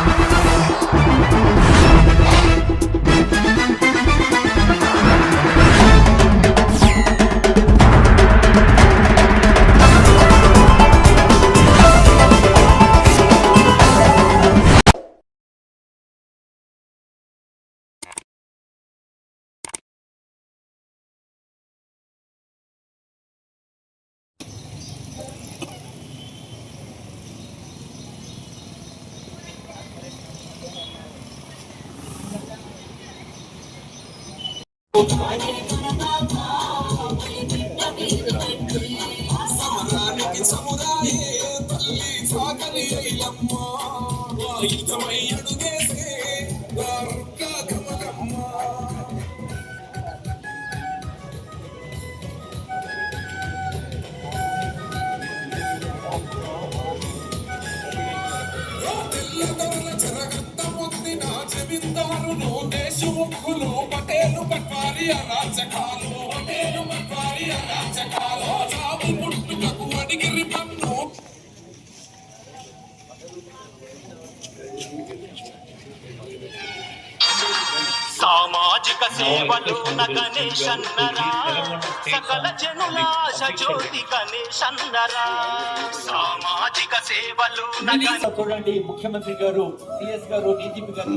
Música సముదాయ తల్లి సాగలి ఐలమ్మ సామాజిక సేవలు గణేశన్నరా సకల జనులాశ జ్యోతి గణేశన్నరా సామాజిక సేవలు సో చూడండి ముఖ్యమంత్రి గారు సిఎస్ గారు డీజీపీ గారు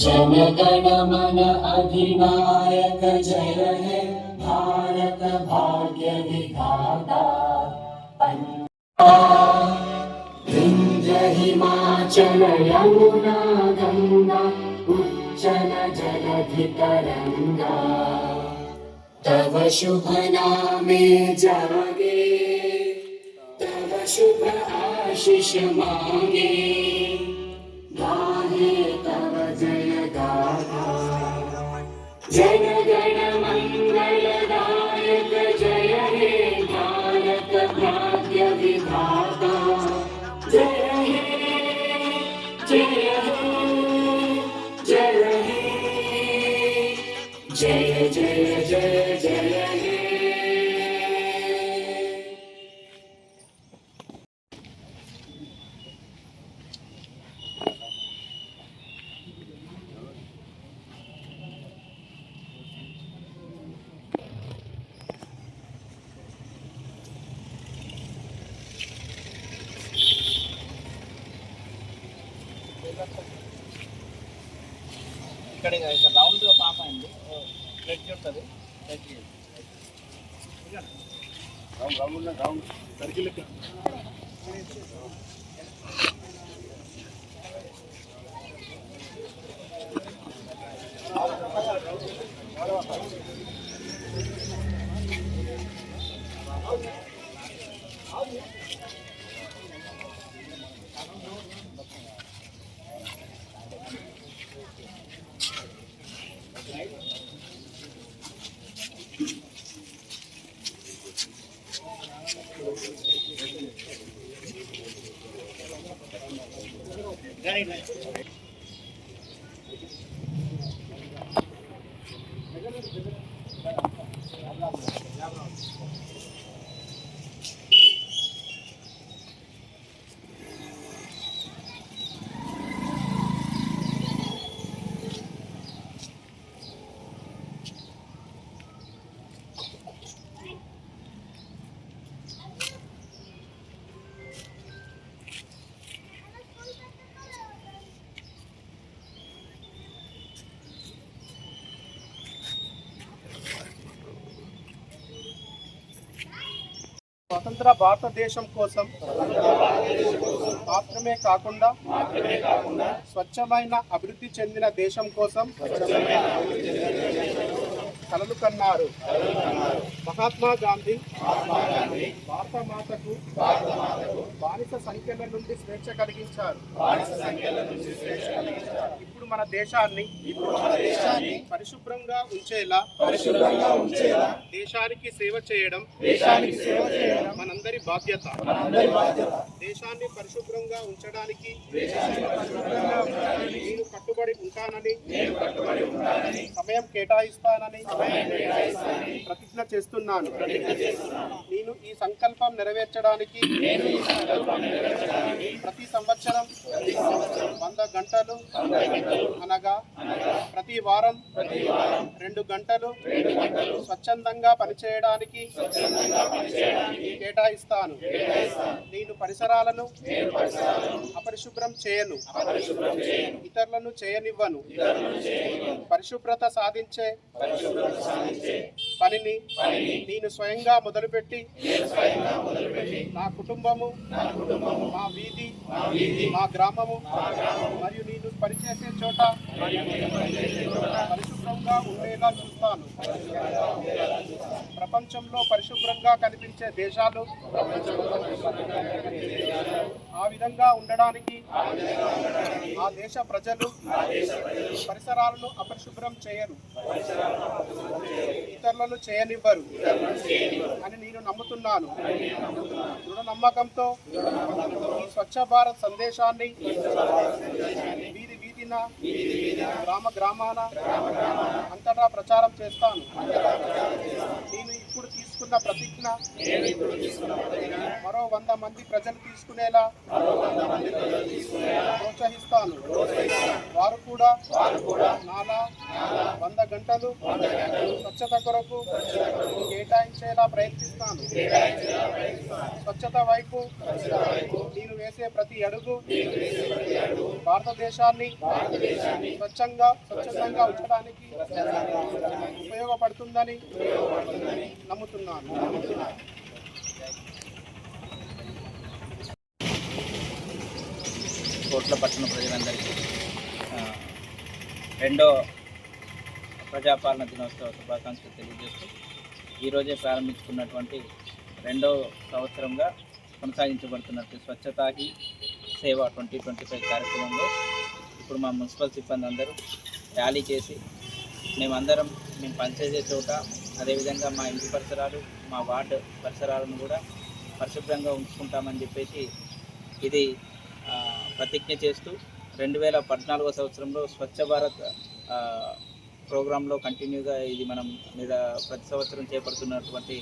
जनगणमन अधिनायक जय हे भारत भाग्य विधाता। विंध्य हिमाचल यमुना गंगा उज्जल जलधि तरंगा तव शुभ नामे जागे तव शुभ आशीष मांगे जय जय मङ्गल ఇక్కడ ఇక ఇక్కడ రౌండ్ పాప అండి. ఫ్లెడ్జ్ ఉంటుంది. ఫ్లెడ్జ్ స్వతంత్ర భారతదేశం కోసం మాత్రమే కాకుండా స్వచ్ఛమైన అభివృద్ధి చెందిన దేశం కోసం కలలు కన్నారు. మహాత్మా గాంధీ భారత మాతకు బానిస సంఖ్యల నుండి స్వేచ్ఛ కలిగించారు. మన దేశాన్ని పరిశుభ్రంగా ఉంచేలా పరిశుభ్రంగా ఉంచేలా దేశానికి సేవ చేయడం దేశానికి సేవ చేయడం మనందరి బాధ్యత. మనందరి బాధ్యత. దేశాన్ని పరిశుభ్రంగా ఉంచడానికి నేను కట్టుబడి ఉంటానని నేను కట్టుబడి సమయం కేటాయిస్తానని ప్రతిజ్ఞ చేస్తున్నాను. నేను ఈ సంకల్పం నెరవేర్చడానికి నేను ఈ సంకల్పం నెరవేర్చడానికి ప్రతి సంవత్సరం వంద గంటలు అనగా ప్రతి వారం రెండు గంటలు స్వచ్ఛందంగా పనిచేయడానికి కేటాయిస్తాను. నేను పరిసరాలను అపరిశుభ్రం చేయను. ఇతరులను చేయనివ్వను. పరిశుభ్రత సాధించే పనిని నేను స్వయంగా మొదలుపెట్టి నా కుటుంబము మా వీధి మా గ్రామము మరియు నేను పనిచేసే చోట పరిశుభ్రంగా ఉండేలా చూస్తాను. ప్రపంచంలో పరిశుభ్రంగా కనిపించే దేశాలు ఆ విధంగా ఉండడానికి ఆ దేశ ప్రజలు పరిసరాలను అపరిశుభ్రం చేయరు. ఇతరులను చేయనివ్వరు అని నేను నమ్ముతున్నాను. దృఢ నమ్మకంతో ఈ స్వచ్ఛ భారత్ సందేశాన్ని వీధిన గ్రామ గ్రామాన అంతటా ప్రచారం చేస్తాను. నేను ఇప్పుడు తీసుకున్న ప్రతిజ్ఞ మరో వంద మంది ప్రజలు తీసుకునేలా ప్రోత్సహిస్తాను. వారు కూడా నాలా వంద గంటలు స్వచ్ఛత కొరకు కేటాయించేలా ప్రయత్నిస్తాను. స్వచ్ఛత వైపు నేను వేసే ప్రతి అడుగు భారతదేశాన్ని స్వచ్ఛంగా స్వచ్ఛందంగా ఉంచడానికి ఉపయోగపడుతుందని నమ్ముతున్నాను. కోట్ల పట్టణ ప్రజలందరికీ రెండో ప్రజాపాలన దినోత్సవ శుభాకాంక్షలు తెలియజేస్తూ ఈరోజే ప్రారంభించుకున్నటువంటి రెండో సంవత్సరంగా కొనసాగించబడుతున్నటువంటి Swachhata Hi Seva twenty twenty five కార్యక్రమంలో ఇప్పుడు మా మున్సిపల్ సిబ్బంది అందరూ ర్యాలీ చేసి మేమందరం మేము పనిచేసే చోట అదేవిధంగా మా ఇంటి పరిసరాలు మా వార్డు పరిసరాలను కూడా పరిశుభ్రంగా ఉంచుకుంటామని చెప్పేసి ఇది ప్రతిజ్ఞ చేస్తూ రెండు వేల పద్నాలుగో సంవత్సరంలో స్వచ్ఛ భారత్ ప్రోగ్రాంలో కంటిన్యూగా ఇది మనం మీద ప్రతి సంవత్సరం చేపడుతున్నటువంటి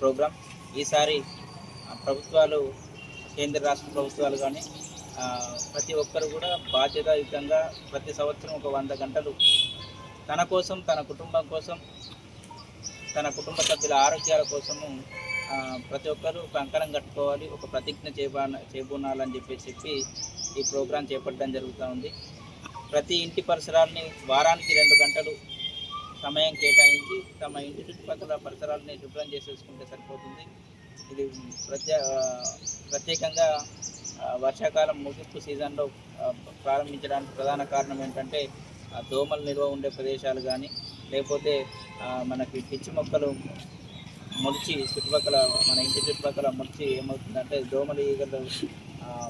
ప్రోగ్రాం. ఈసారి ప్రభుత్వాలు కేంద్ర రాష్ట్ర ప్రభుత్వాలు కానీ ప్రతి ఒక్కరు కూడా బాధ్యతాయుతంగా ప్రతి సంవత్సరం ఒక వంద గంటలు తన కోసం తన కుటుంబం కోసం తన కుటుంబ సభ్యుల ఆరోగ్యాల కోసము ప్రతి ఒక్కరూ కంకణం కట్టుకోవాలి ఒక ప్రతిజ్ఞ చేయబా చేయబోనాలని చెప్పి చెప్పి ఈ ప్రోగ్రాం చేపట్టడం జరుగుతూ ఉంది. ప్రతి ఇంటి పరిసరాల్ని వారానికి రెండు గంటలు సమయం కేటాయించి తమ ఇంటి చుట్టుపక్కల పరిసరాలని శుభ్రం చేసేసుకుంటే సరిపోతుంది. ఇది ప్రత్యే ప్రత్యేకంగా వర్షాకాలం ముగింపు సీజన్లో ప్రారంభించడానికి ప్రధాన కారణం ఏంటంటే దోమలు నిల్వ ఉండే ప్రదేశాలు కానీ లేకపోతే మనకి పిచ్చి మొక్కలు మొలిచి చుట్టుపక్కల మన ఇంటి చుట్టుపక్కల మొలిచి ఏమవుతుందంటే దోమలు ఈగలు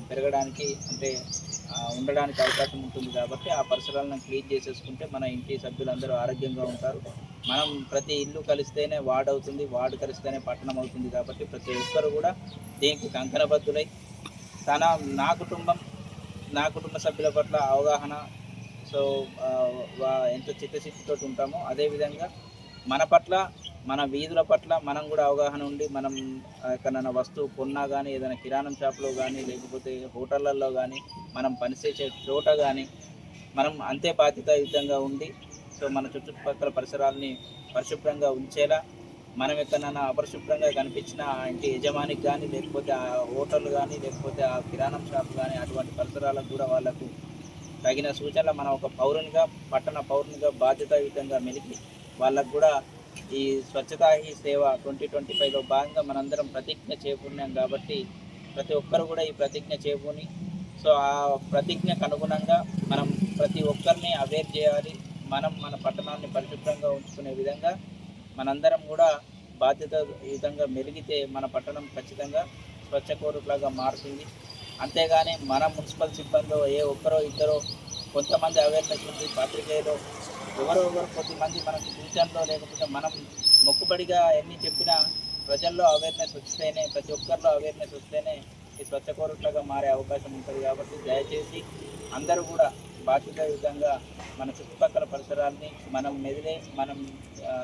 పెరగడానికి అంటే ఉండడానికి అవకాశం ఉంటుంది కాబట్టి ఆ పరిసరాలను క్లీన్ చేసేసుకుంటే మన ఇంటి సభ్యులందరూ ఆరోగ్యంగా ఉంటారు. మనం ప్రతి ఇల్లు కలిస్తేనే వార్డ్ అవుతుంది వార్డు కలిస్తేనే పట్టణం అవుతుంది కాబట్టి ప్రతి ఒక్కరు కూడా దీనికి కంకణబద్ధులై తన నా కుటుంబం నా కుటుంబ సభ్యుల పట్ల అవగాహన సో వా- ఎంత చిత్తశుద్ధితో ఉంటామో అదేవిధంగా మన పట్ల మన వీధుల పట్ల మనం కూడా అవగాహన ఉండి మనం ఎక్కడైనా వస్తువు కొన్నా కానీ ఏదైనా కిరాణం షాప్లో కానీ లేకపోతే హోటళ్ళల్లో కానీ మనం పనిచేసే చోట కానీ మనం అంతే బాధ్యతాయుతంగా ఉండి సో మన చుట్టుపక్కల పరిసరాలని పరిశుభ్రంగా ఉంచేలా మనం ఎక్కడైనా అపరిశుభ్రంగా కనిపించిన ఆ ఇంటి యజమానికి కానీ లేకపోతే ఆ హోటల్ కానీ లేకపోతే ఆ కిరాణం షాప్ కానీ అటువంటి పరిసరాలకు కూడా వాళ్ళకు తగిన సూచనలు మనం ఒక పౌరునిగా పట్టణ పౌరునిగా బాధ్యతాయుతంగా మెలిగి వాళ్ళకు కూడా ఈ స్వచ్ఛతా హీ సేవ ట్వంటీ ట్వంటీ ఫైవ్లో భాగంగా మనందరం ప్రతిజ్ఞ చేపూర్ణాం కాబట్టి ప్రతి ఒక్కరు కూడా ఈ ప్రతిజ్ఞ చేపూని సో ఆ ప్రతిజ్ఞకు అనుగుణంగా మనం ప్రతి ఒక్కరిని అవేర్ చేయాలి. మనం మన పట్టణాన్ని పరిశుభ్రంగా ఉంచుకునే విధంగా మనందరం కూడా బాధ్యతాయుతంగా మెరిగితే మన పట్టణం ఖచ్చితంగా స్వచ్ఛ కోరుట్లాగా మారుతుంది. అంతేగాని మన మున్సిపల్ సిబ్బందిలో ఏ ఒక్కరో ఇద్దరో కొంతమంది అవేర్నెస్ ఉంది పాత్రికేయులు ఎవరో ఒకరు కొద్దిమంది మనకు సూచనలో లేకపోతే మనం మొక్కుబడిగా ఎన్ని చెప్పినా ప్రజల్లో అవేర్నెస్ వస్తేనే ప్రతి ఒక్కరిలో అవేర్నెస్ వస్తేనే ఈ స్వచ్ఛ కోరుట్లుగా మారే అవకాశం ఉంటుంది కాబట్టి దయచేసి అందరూ కూడా బాధ్యత విధంగా మన చుట్టుపక్కల పరిసరాల్ని మనం మెదిలే మనం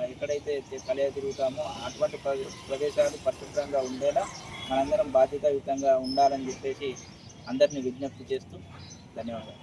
ఎక్కడైతే కలియ తిరుగుతామో అటువంటి ప్ర- ప్రదేశాలు పరిశుభ్రంగా ఉండేలా మనందరం బాధ్యతాయుతంగా ఉండాలని చెప్పేసి అందరినీ విజ్ఞప్తి చేస్తూ ధన్యవాదాలు.